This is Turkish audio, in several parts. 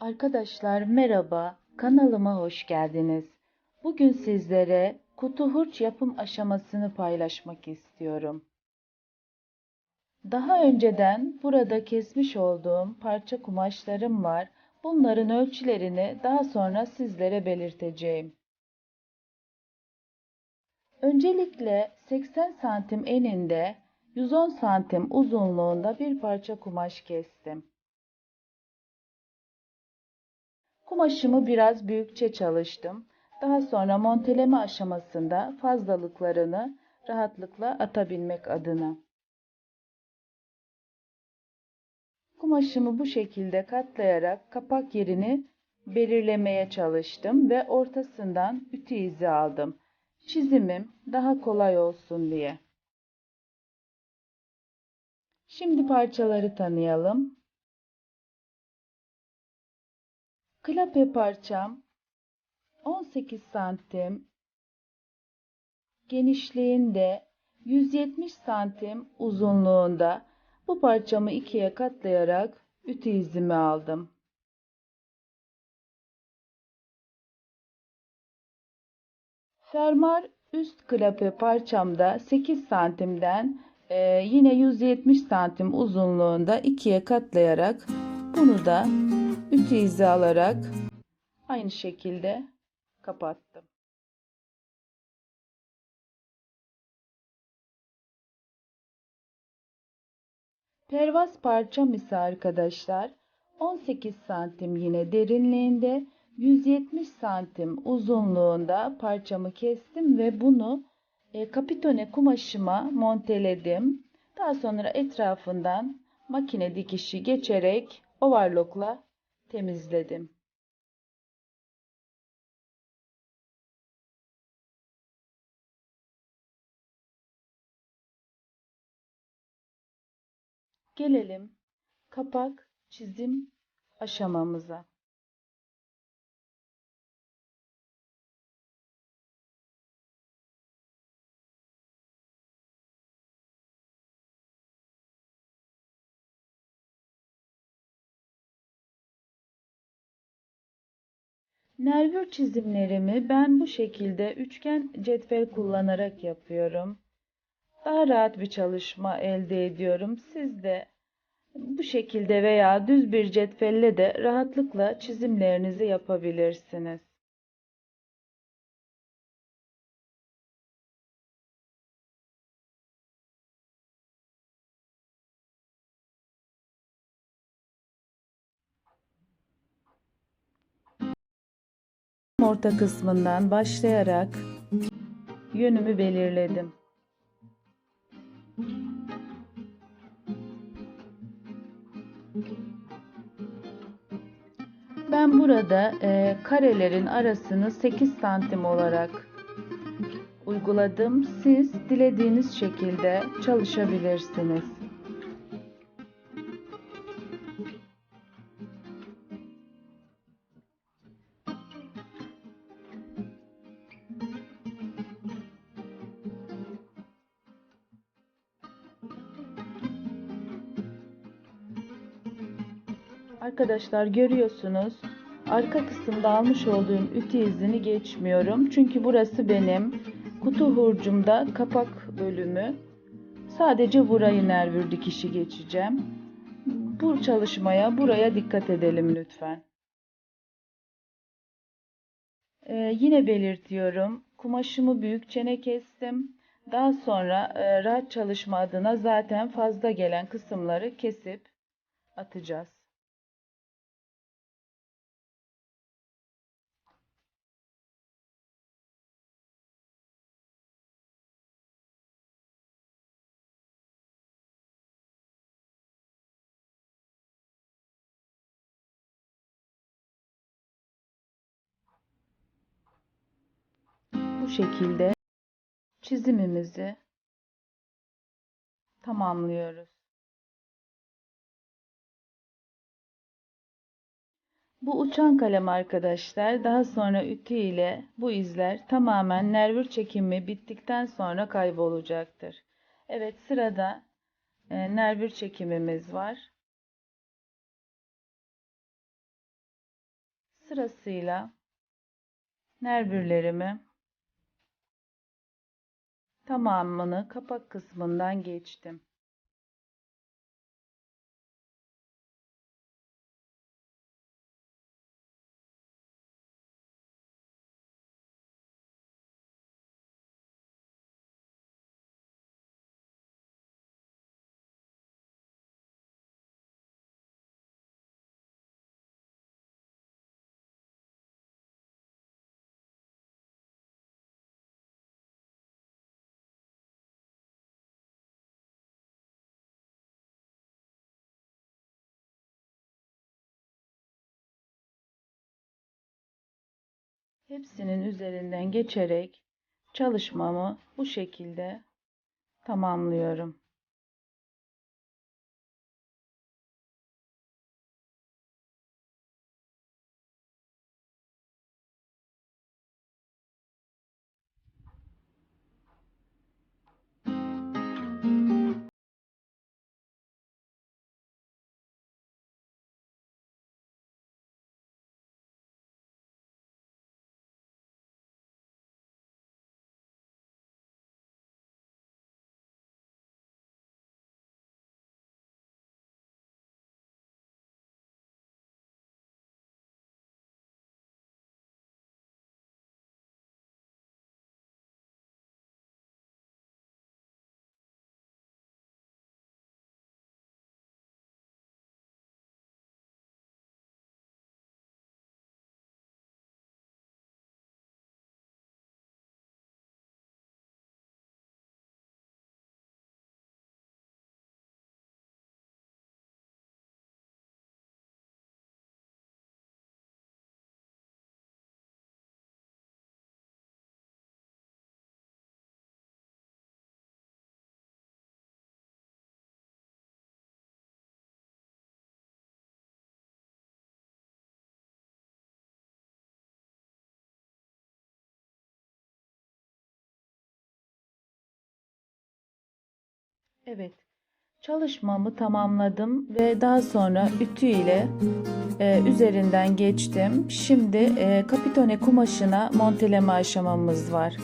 Arkadaşlar merhaba, kanalıma hoş geldiniz. Bugün sizlere kutu hurç yapım aşamasını paylaşmak istiyorum. Daha önceden burada kesmiş olduğum parça kumaşlarım var. Bunların ölçülerini daha sonra sizlere belirteceğim. Öncelikle 80 santim eninde 110 santim uzunluğunda bir parça kumaş kestim. Kumaşımı biraz büyükçe çalıştım. Daha sonra monteleme aşamasında fazlalıklarını rahatlıkla atabilmek adına. Kumaşımı bu şekilde katlayarak kapak yerini belirlemeye çalıştım ve ortasından ütü izi aldım. Çizimim daha kolay olsun diye. Şimdi parçaları tanıyalım. Klape parçam 18 santim genişliğinde 170 santim uzunluğunda bu parçamı ikiye katlayarak ütü izimi aldım. Fermuar üst klape parçamda 8 santimden e, yine 170 santim uzunluğunda ikiye katlayarak bunu da ütü izi alarak aynı şekilde kapattım. Pervaz parçam ise arkadaşlar 18 santim yine derinliğinde 170 santim uzunluğunda parçamı kestim ve bunu e, kapitone kumaşıma monteledim. Daha sonra etrafından makine dikişi geçerek overlockla temizledim. Gelelim kapak çizim aşamamıza. Nervür çizimlerimi ben bu şekilde üçgen cetvel kullanarak yapıyorum. Daha rahat bir çalışma elde ediyorum. Siz de bu şekilde veya düz bir cetvelle de rahatlıkla çizimlerinizi yapabilirsiniz. Orta kısmından başlayarak yönümü belirledim. Ben burada e, karelerin arasını 8 santim olarak uyguladım. Siz dilediğiniz şekilde çalışabilirsiniz. Arkadaşlar görüyorsunuz arka kısımda almış olduğum ütü izini geçmiyorum. Çünkü burası benim kutu hurcumda kapak bölümü. Sadece burayı nervür dikişi geçeceğim. Bu çalışmaya buraya dikkat edelim lütfen. Ee, yine belirtiyorum. Kumaşımı büyük çene kestim. Daha sonra e, rahat çalışma adına zaten fazla gelen kısımları kesip atacağız. Şekilde çizimimizi tamamlıyoruz. Bu uçan kalem arkadaşlar daha sonra ütü ile bu izler tamamen nervür çekimi bittikten sonra kaybolacaktır. Evet sırada e, nervür çekimimiz var. Sırasıyla nervürlerimi tamamını kapak kısmından geçtim. Hepsinin üzerinden geçerek çalışmamı bu şekilde tamamlıyorum. Evet, çalışmamı tamamladım ve daha sonra ütü ile e, üzerinden geçtim. Şimdi e, kapitone kumaşına monteleme aşamamız var.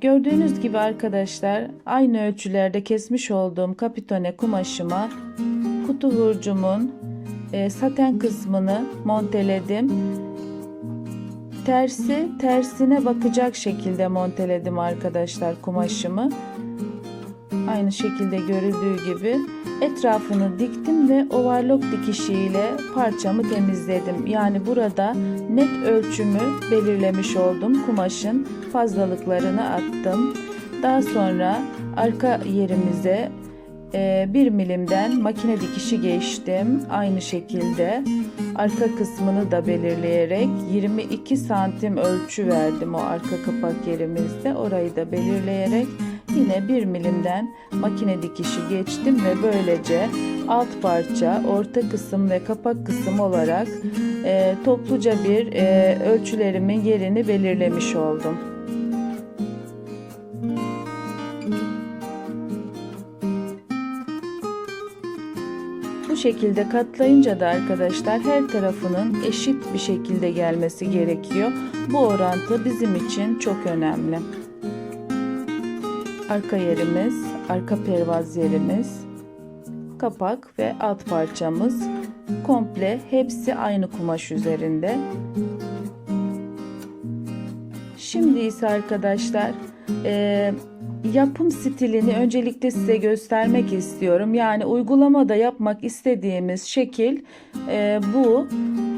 Gördüğünüz gibi arkadaşlar aynı ölçülerde kesmiş olduğum kapitone kumaşıma kutu hurcumun e, saten kısmını monteledim. Tersi tersine bakacak şekilde monteledim arkadaşlar kumaşımı. Aynı şekilde görüldüğü gibi etrafını diktim ve overlock dikişiyle parçamı temizledim. Yani burada net ölçümü belirlemiş oldum. Kumaşın fazlalıklarını attım. Daha sonra arka yerimize e, 1 milimden makine dikişi geçtim. Aynı şekilde arka kısmını da belirleyerek 22 santim ölçü verdim o arka kapak yerimizde. Orayı da belirleyerek Yine bir milimden makine dikişi geçtim ve böylece alt parça, orta kısım ve kapak kısım olarak e, topluca bir e, ölçülerimin yerini belirlemiş oldum. Şekilde katlayınca da arkadaşlar her tarafının eşit bir şekilde gelmesi gerekiyor. Bu orantı bizim için çok önemli arka yerimiz, arka pervaz yerimiz, kapak ve alt parçamız komple hepsi aynı kumaş üzerinde. Şimdi ise arkadaşlar e, yapım stilini öncelikle size göstermek istiyorum. Yani uygulamada yapmak istediğimiz şekil e, bu.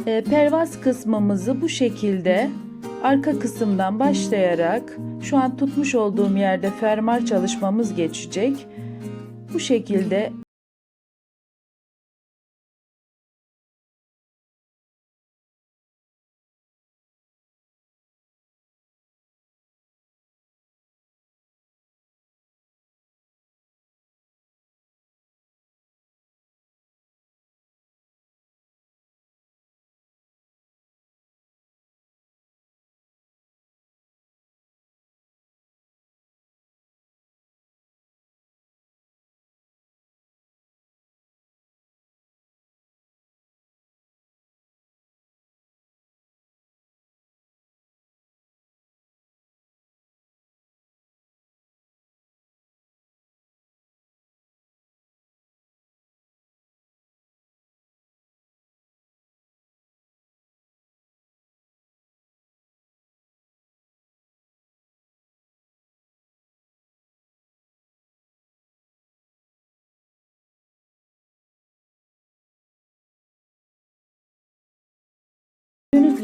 E, pervaz kısmımızı bu şekilde arka kısımdan başlayarak şu an tutmuş olduğum yerde fermar çalışmamız geçecek. Bu şekilde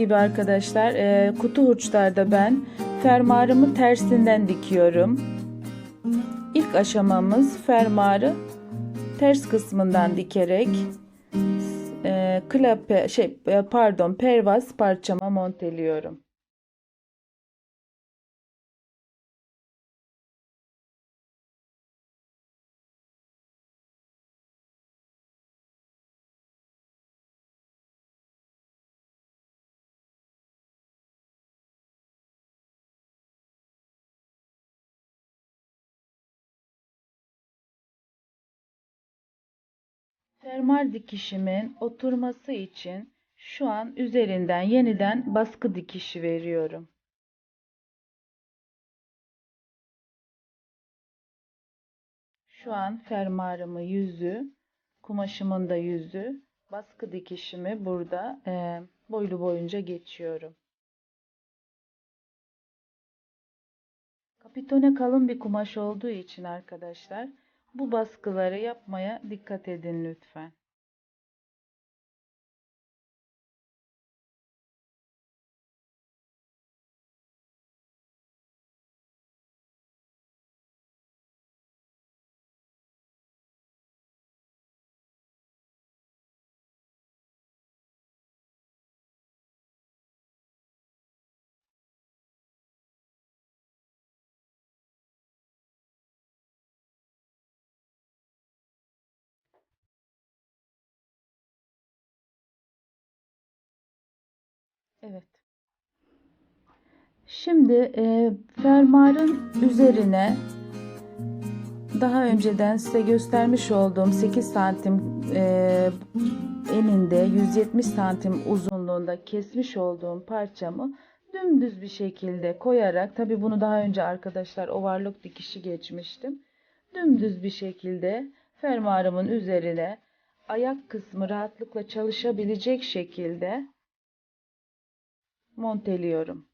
gibi arkadaşlar e, kutu hurçlarda ben fermuarımı tersinden dikiyorum. İlk aşamamız fermuarı ters kısmından dikerek e, klape şey e, pardon pervaz parçama monteliyorum. Fermuar dikişimin oturması için şu an üzerinden yeniden baskı dikişi veriyorum. Şu an fermuarımı yüzü, kumaşımın da yüzü, baskı dikişimi burada e, boylu boyunca geçiyorum. Kapitone kalın bir kumaş olduğu için arkadaşlar bu baskıları yapmaya dikkat edin lütfen. Evet. Şimdi e, fermuarın üzerine daha önceden size göstermiş olduğum 8 santim e, eninde 170 santim uzunluğunda kesmiş olduğum parçamı dümdüz bir şekilde koyarak tabi bunu daha önce arkadaşlar overlock dikişi geçmiştim. Dümdüz bir şekilde fermuarımın üzerine ayak kısmı rahatlıkla çalışabilecek şekilde monteliyorum.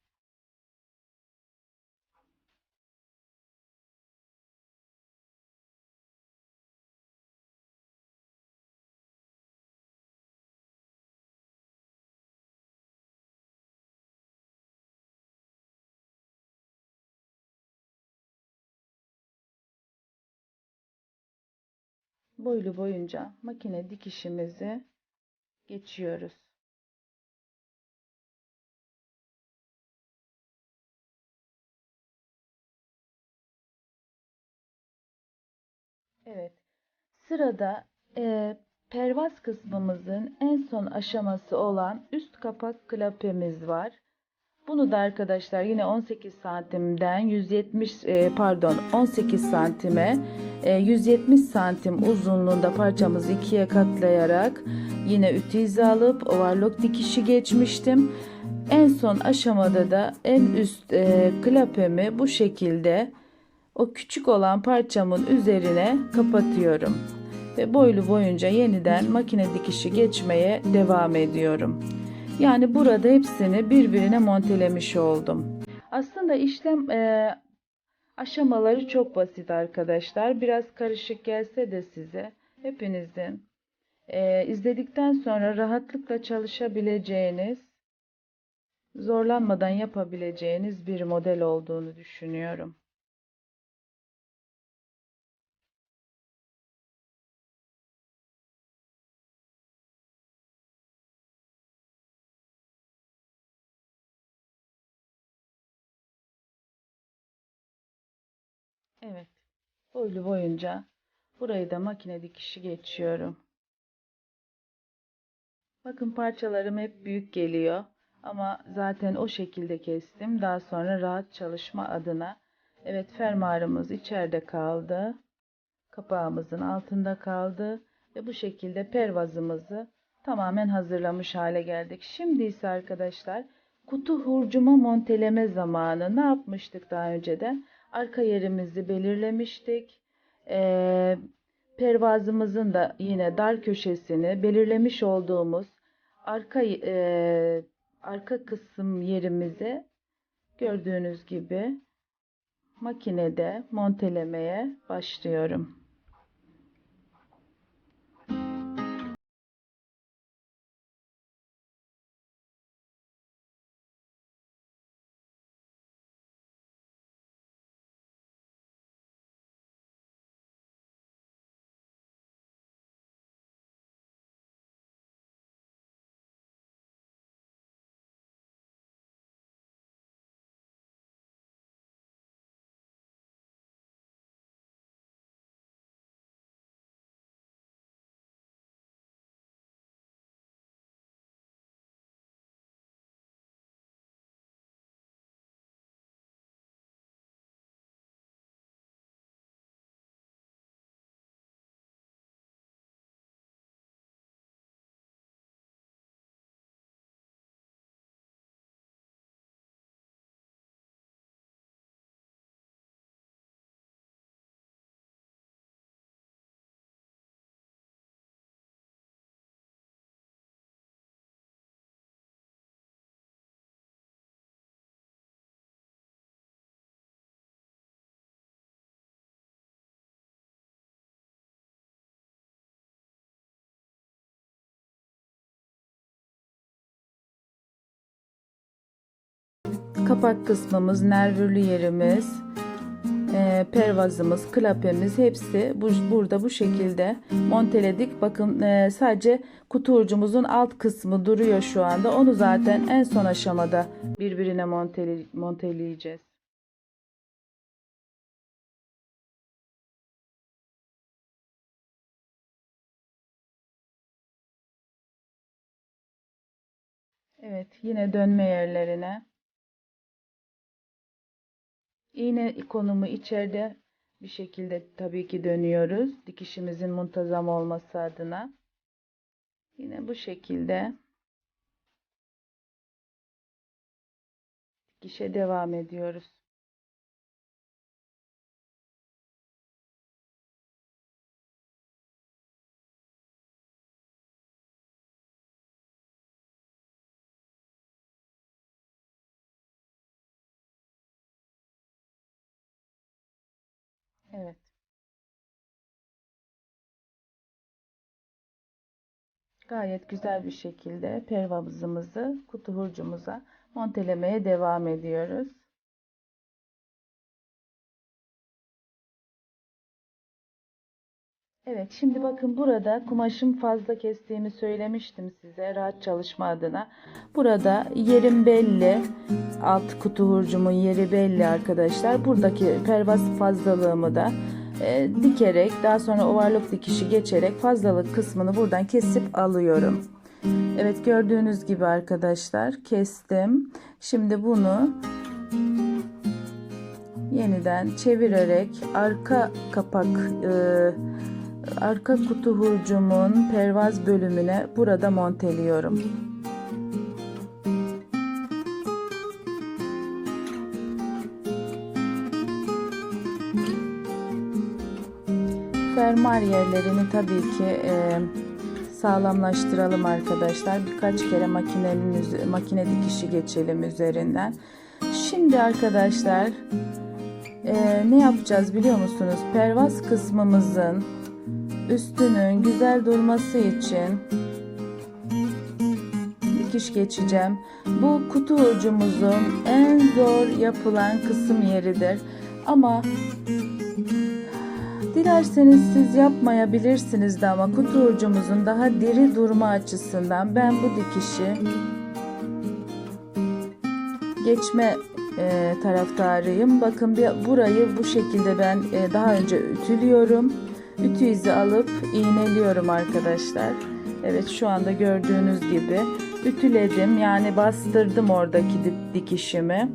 boylu boyunca makine dikişimizi geçiyoruz. Evet. Sırada e, pervaz kısmımızın en son aşaması olan üst kapak klapemiz var. Bunu da arkadaşlar yine 18 santimden 170 e, pardon 18 santime e, 170 santim uzunluğunda parçamızı ikiye katlayarak yine ütü alıp overlock dikişi geçmiştim. En son aşamada da en üst e, klapemi bu şekilde o küçük olan parçamın üzerine kapatıyorum ve boylu boyunca yeniden makine dikişi geçmeye devam ediyorum. Yani burada hepsini birbirine montelemiş oldum. Aslında işlem e, aşamaları çok basit arkadaşlar. Biraz karışık gelse de size hepinizin e, izledikten sonra rahatlıkla çalışabileceğiniz, zorlanmadan yapabileceğiniz bir model olduğunu düşünüyorum. Evet. Boylu boyunca burayı da makine dikişi geçiyorum. Bakın parçalarım hep büyük geliyor. Ama zaten o şekilde kestim. Daha sonra rahat çalışma adına. Evet fermuarımız içeride kaldı. Kapağımızın altında kaldı. Ve bu şekilde pervazımızı tamamen hazırlamış hale geldik. Şimdi ise arkadaşlar kutu hurcuma monteleme zamanı. Ne yapmıştık daha önceden? Arka yerimizi belirlemiştik. Ee, pervazımızın da yine dar köşesini belirlemiş olduğumuz arka e, arka kısım yerimizi gördüğünüz gibi makinede montelemeye başlıyorum. Kapak kısmımız, nervürlü yerimiz, e, pervazımız, klapemiz hepsi bu, burada bu şekilde monteledik. Bakın e, sadece kutu ucumuzun alt kısmı duruyor şu anda. Onu zaten en son aşamada birbirine montele, monteleyeceğiz. Evet, yine dönme yerlerine. İğne konumu içeride bir şekilde tabii ki dönüyoruz. Dikişimizin muntazam olması adına. Yine bu şekilde dikişe devam ediyoruz. Evet. Gayet güzel bir şekilde pervazımızı kutu hurcumuza montelemeye devam ediyoruz. Evet şimdi bakın burada kumaşım fazla kestiğimi söylemiştim size rahat çalışma adına. Burada yerim belli. Alt kutu hurcumun yeri belli arkadaşlar. Buradaki pervaz fazlalığımı da e, dikerek daha sonra ovarlık dikişi geçerek fazlalık kısmını buradan kesip alıyorum. Evet gördüğünüz gibi arkadaşlar kestim. Şimdi bunu yeniden çevirerek arka kapak e, arka kutu hurcumun pervaz bölümüne burada monteliyorum. Fermuar yerlerini tabii ki e, sağlamlaştıralım arkadaşlar. Birkaç kere makinenin makine dikişi geçelim üzerinden. Şimdi arkadaşlar e, ne yapacağız biliyor musunuz? Pervaz kısmımızın üstünün güzel durması için dikiş geçeceğim. Bu kutu ucumuzun en zor yapılan kısım yeridir. Ama dilerseniz siz yapmayabilirsiniz de ama kutu ucumuzun daha diri durma açısından ben bu dikişi geçme e, taraftarıyım. Bakın bir burayı bu şekilde ben e, daha önce ütülüyorum. Ütü izi alıp iğneliyorum arkadaşlar. Evet şu anda gördüğünüz gibi ütüledim. Yani bastırdım oradaki dikişimi.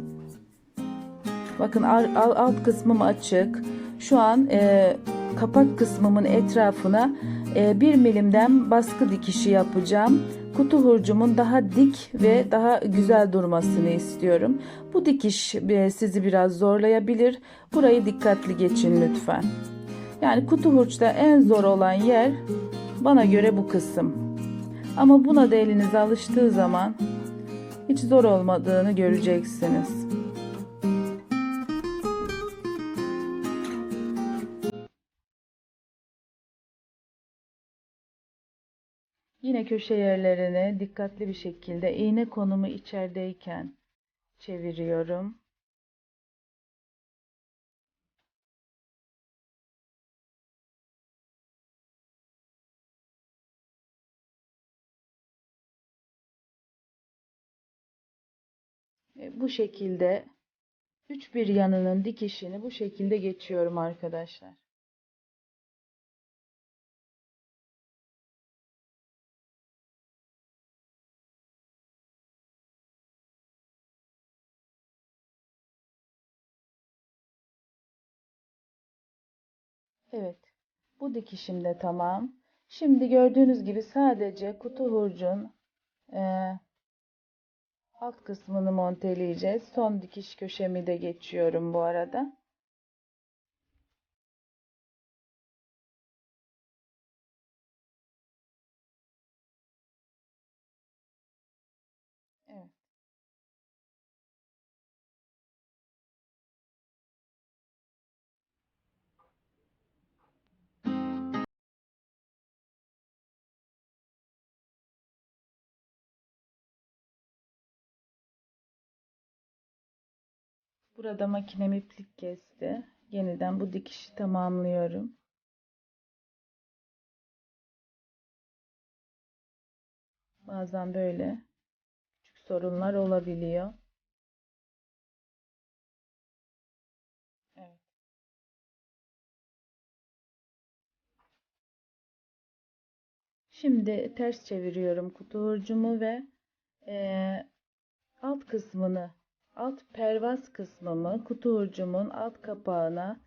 Bakın alt kısmım açık. Şu an e, kapak kısmımın etrafına e, bir milimden baskı dikişi yapacağım. Kutu hurcumun daha dik ve daha güzel durmasını istiyorum. Bu dikiş e, sizi biraz zorlayabilir. Burayı dikkatli geçin lütfen. Yani kutu hurçta en zor olan yer bana göre bu kısım. Ama buna da eliniz alıştığı zaman hiç zor olmadığını göreceksiniz. Yine köşe yerlerine dikkatli bir şekilde iğne konumu içerideyken çeviriyorum. Bu şekilde üç bir yanının dikişini bu şekilde geçiyorum arkadaşlar. Evet. Bu dikişim de tamam. Şimdi gördüğünüz gibi sadece kutu hurcun e, alt kısmını monteleyeceğiz. Son dikiş köşemi de geçiyorum bu arada. Burada makinem iplik kesti. Yeniden bu dikişi tamamlıyorum. Bazen böyle küçük sorunlar olabiliyor. Evet. Şimdi ters çeviriyorum kutu hurcumu ve eee, alt kısmını, alt pervaz kısmımı kutu hurcumun alt kapağına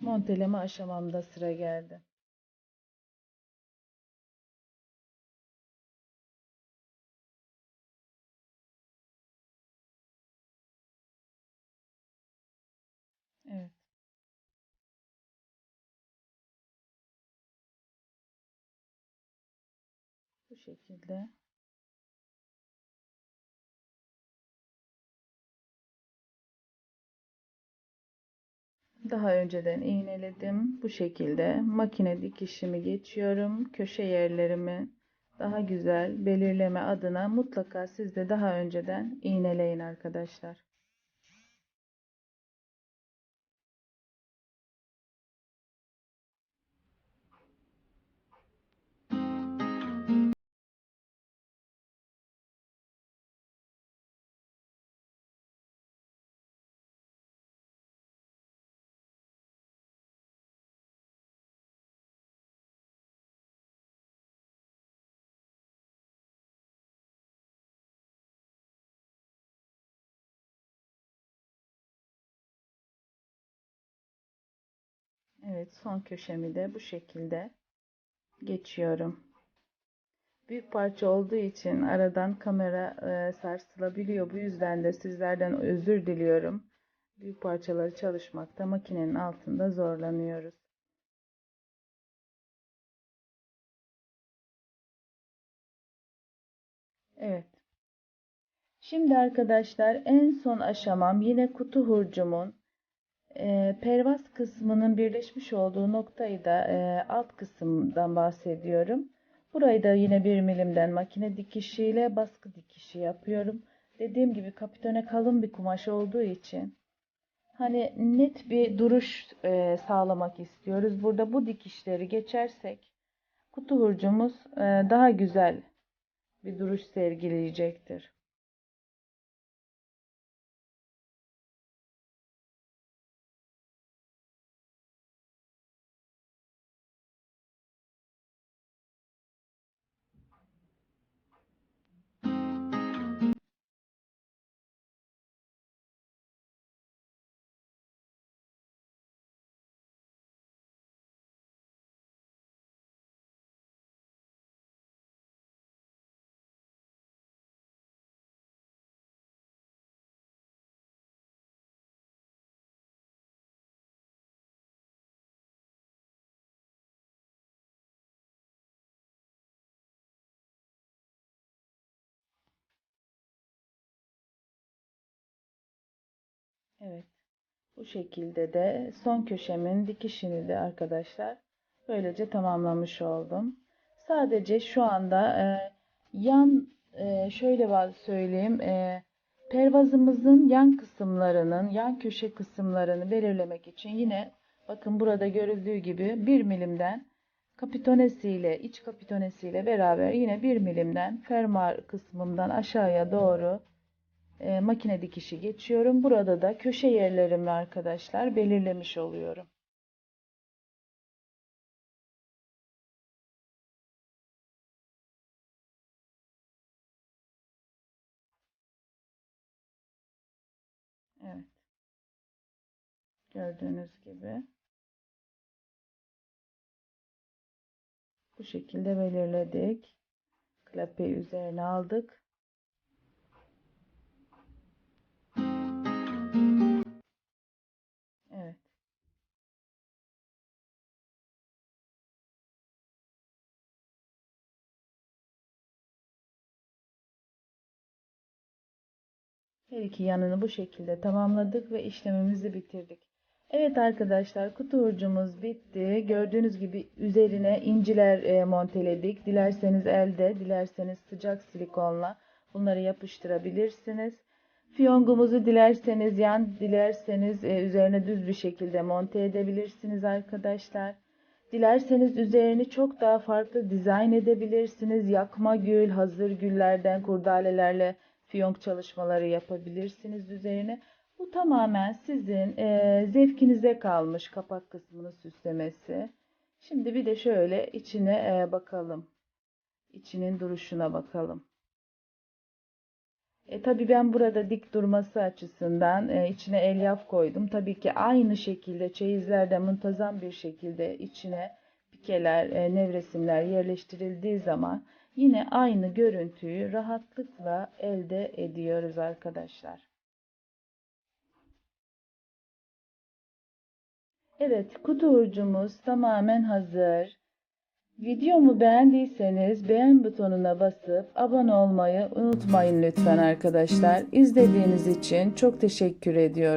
monteleme aşamamda sıra geldi. Evet. Bu şekilde. Daha önceden iğneledim. Bu şekilde makine dikişimi geçiyorum. Köşe yerlerimi daha güzel belirleme adına mutlaka siz de daha önceden iğneleyin arkadaşlar. Evet, son köşemi de bu şekilde geçiyorum. Büyük parça olduğu için aradan kamera e, sarsılabiliyor. Bu yüzden de sizlerden özür diliyorum. Büyük parçaları çalışmakta makinenin altında zorlanıyoruz. Evet. Şimdi arkadaşlar en son aşamam yine kutu hurcumun e, pervaz kısmının birleşmiş olduğu noktayı da e, alt kısımdan bahsediyorum. Burayı da yine bir milimden makine dikişiyle baskı dikişi yapıyorum. Dediğim gibi kapitone kalın bir kumaş olduğu için hani net bir duruş e, sağlamak istiyoruz. Burada bu dikişleri geçersek kutu hurcumuz e, daha güzel bir duruş sergileyecektir. Evet. Bu şekilde de son köşemin dikişini de arkadaşlar böylece tamamlamış oldum. Sadece şu anda e, yan e, şöyle söyleyeyim e, pervazımızın yan kısımlarının yan köşe kısımlarını belirlemek için yine bakın burada görüldüğü gibi 1 milimden kapitonesiyle iç kapitonesiyle beraber yine 1 milimden fermuar kısmından aşağıya doğru e, makine dikişi geçiyorum. Burada da köşe yerlerimi arkadaşlar belirlemiş oluyorum. Evet. Gördüğünüz gibi. Bu şekilde belirledik. Klapeyi üzerine aldık. Her iki yanını bu şekilde tamamladık ve işlemimizi bitirdik. Evet arkadaşlar kutu hurcumuz bitti. Gördüğünüz gibi üzerine inciler e, monteledik. Dilerseniz elde, dilerseniz sıcak silikonla bunları yapıştırabilirsiniz. Fiyongumuzu dilerseniz yan, dilerseniz e, üzerine düz bir şekilde monte edebilirsiniz arkadaşlar. Dilerseniz üzerini çok daha farklı dizayn edebilirsiniz. Yakma gül, hazır güllerden kurdalelerle fiyonk çalışmaları yapabilirsiniz üzerine. Bu tamamen sizin e, zevkinize kalmış kapak kısmını süslemesi. Şimdi bir de şöyle içine e, bakalım. İçinin duruşuna bakalım. E, tabii ben burada dik durması açısından e, içine elyaf koydum. Tabii ki aynı şekilde çeyizlerde muntazam bir şekilde içine pikeler, e, nevresimler yerleştirildiği zaman yine aynı görüntüyü rahatlıkla elde ediyoruz arkadaşlar. Evet, kutu hurcumuz tamamen hazır. Videomu beğendiyseniz beğen butonuna basıp abone olmayı unutmayın lütfen arkadaşlar. İzlediğiniz için çok teşekkür ediyorum.